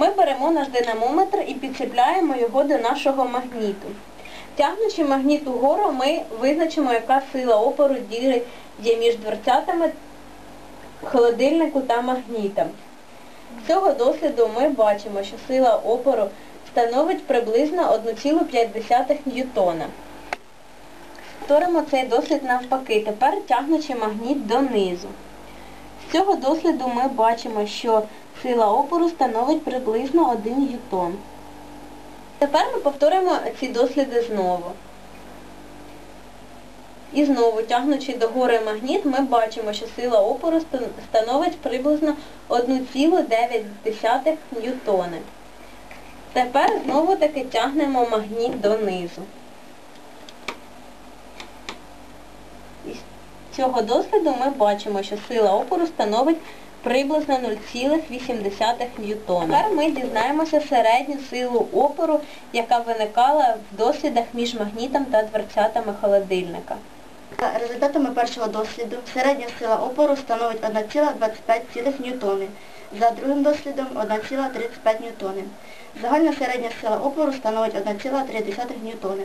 Ми беремо наш динамометр і підчіпляємо його до нашого магніту. Тягнучи магніт угору, ми визначимо, яка сила опору діє є між дверцятами холодильнику та магнітом. З цього досліду ми бачимо, що сила опору становить приблизно 1,5 ньютона. Повторимо цей дослід навпаки, тепер тягнучи магніт донизу. З цього досліду ми бачимо, що сила опору становить приблизно 1 ньютон. Тепер ми повторимо ці досліди знову. І знову, тягнучи догори магніт, ми бачимо, що сила опору становить приблизно 1,9 ньютони. Тепер знову таки тягнемо магніт донизу. Із цього досліду ми бачимо, що сила опору становить приблизно 0,8 ньютона. Тепер ми дізнаємося середню силу опору, яка виникала в дослідах між магнітом та дверцятами холодильника. За результатами першого досліду середня сила опору становить 1,25 ньютони. За другим дослідом 1,35 ньютони. Загальна середня сила опору становить 1,3 ньютони.